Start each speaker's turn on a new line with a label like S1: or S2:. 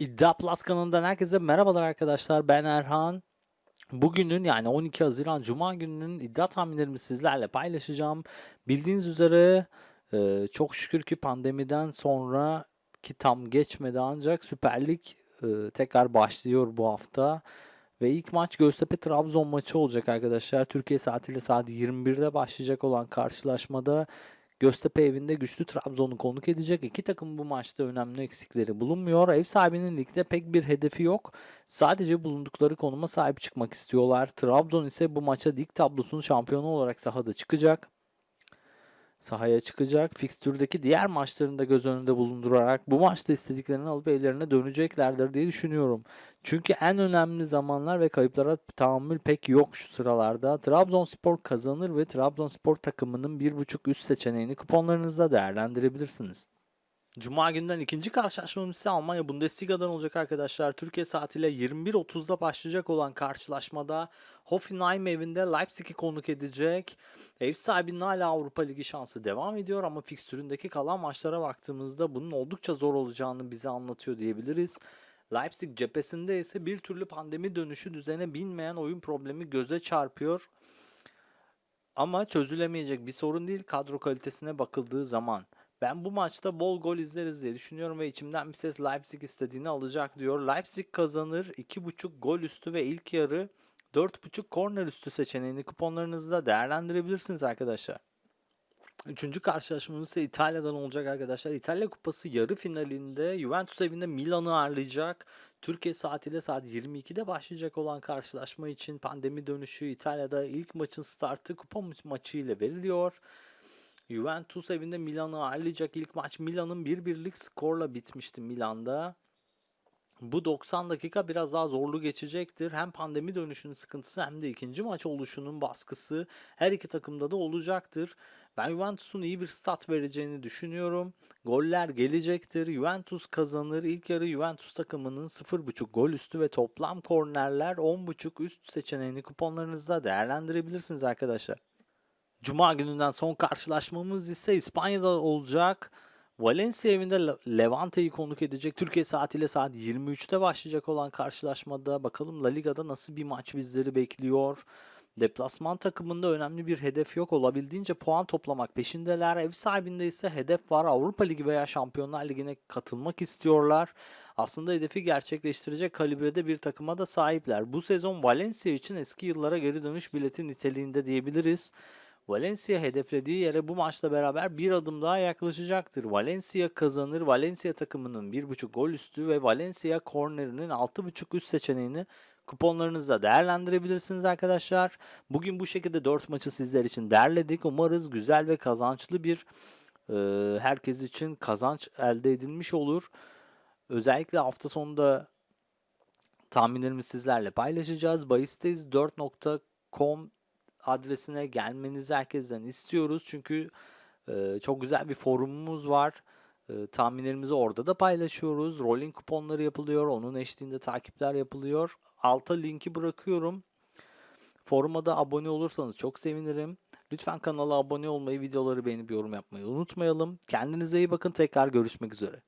S1: İddia Plus kanalından herkese merhabalar arkadaşlar. Ben Erhan. Bugünün yani 12 Haziran Cuma gününün iddia tahminlerimi sizlerle paylaşacağım. Bildiğiniz üzere e, çok şükür ki pandemiden sonra ki tam geçmedi ancak Süper Lig e, tekrar başlıyor bu hafta. Ve ilk maç Göztepe Trabzon maçı olacak arkadaşlar. Türkiye saatiyle saat 21'de başlayacak olan karşılaşmada Göztepe evinde güçlü Trabzon'u konuk edecek. İki takım bu maçta önemli eksikleri bulunmuyor. Ev sahibinin ligde pek bir hedefi yok. Sadece bulundukları konuma sahip çıkmak istiyorlar. Trabzon ise bu maça lig tablosunun şampiyonu olarak sahada çıkacak. Sahaya çıkacak. Fikstürdeki diğer maçlarını da göz önünde bulundurarak bu maçta istediklerini alıp evlerine döneceklerdir diye düşünüyorum. Çünkü en önemli zamanlar ve kayıplara tahammül pek yok şu sıralarda. Trabzonspor kazanır ve Trabzonspor takımının 1.5 üst seçeneğini kuponlarınızda değerlendirebilirsiniz. Cuma günden ikinci karşılaşmamız ise Almanya Bundesliga'dan olacak arkadaşlar. Türkiye saatiyle 21.30'da başlayacak olan karşılaşmada Hoffenheim evinde Leipzig'i konuk edecek. Ev sahibinin hala Avrupa Ligi şansı devam ediyor ama fikstüründeki kalan maçlara baktığımızda bunun oldukça zor olacağını bize anlatıyor diyebiliriz. Leipzig cephesinde ise bir türlü pandemi dönüşü düzene binmeyen oyun problemi göze çarpıyor. Ama çözülemeyecek bir sorun değil kadro kalitesine bakıldığı zaman. Ben bu maçta bol gol izleriz diye düşünüyorum ve içimden bir ses Leipzig istediğini alacak diyor. Leipzig kazanır 2.5 gol üstü ve ilk yarı 4.5 korner üstü seçeneğini kuponlarınızda değerlendirebilirsiniz arkadaşlar. Üçüncü karşılaşmamız ise İtalya'dan olacak arkadaşlar. İtalya Kupası yarı finalinde Juventus evinde Milan'ı ağırlayacak. Türkiye saatiyle saat 22'de başlayacak olan karşılaşma için pandemi dönüşü İtalya'da ilk maçın startı kupa maçı ile veriliyor. Juventus evinde Milan'ı ağırlayacak ilk maç Milan'ın 1-1'lik skorla bitmişti Milan'da. Bu 90 dakika biraz daha zorlu geçecektir. Hem pandemi dönüşünün sıkıntısı hem de ikinci maç oluşunun baskısı her iki takımda da olacaktır. Ben Juventus'un iyi bir stat vereceğini düşünüyorum. Goller gelecektir. Juventus kazanır. İlk yarı Juventus takımının 0.5 gol üstü ve toplam kornerler 10.5 üst seçeneğini kuponlarınızda değerlendirebilirsiniz arkadaşlar. Cuma gününden son karşılaşmamız ise İspanya'da olacak. Valencia evinde Le- Levante'yi konuk edecek. Türkiye saatiyle saat 23'te başlayacak olan karşılaşmada bakalım La Liga'da nasıl bir maç bizleri bekliyor. Deplasman takımında önemli bir hedef yok. Olabildiğince puan toplamak peşindeler. Ev sahibinde ise hedef var. Avrupa Ligi veya Şampiyonlar Ligi'ne katılmak istiyorlar. Aslında hedefi gerçekleştirecek kalibrede bir takıma da sahipler. Bu sezon Valencia için eski yıllara geri dönüş bileti niteliğinde diyebiliriz. Valencia hedeflediği yere bu maçla beraber bir adım daha yaklaşacaktır. Valencia kazanır. Valencia takımının 1.5 gol üstü ve Valencia kornerinin 6.5 üst seçeneğini kuponlarınızda değerlendirebilirsiniz arkadaşlar. Bugün bu şekilde 4 maçı sizler için derledik. Umarız güzel ve kazançlı bir e, herkes için kazanç elde edilmiş olur. Özellikle hafta sonunda tahminlerimizi sizlerle paylaşacağız. Bahisteyiz 4.com adresine gelmenizi herkesten istiyoruz. Çünkü e, çok güzel bir forumumuz var. E, tahminlerimizi orada da paylaşıyoruz. Rolling kuponları yapılıyor. Onun eşliğinde takipler yapılıyor. Alta linki bırakıyorum. Foruma da abone olursanız çok sevinirim. Lütfen kanala abone olmayı, videoları beğenip yorum yapmayı unutmayalım. Kendinize iyi bakın. Tekrar görüşmek üzere.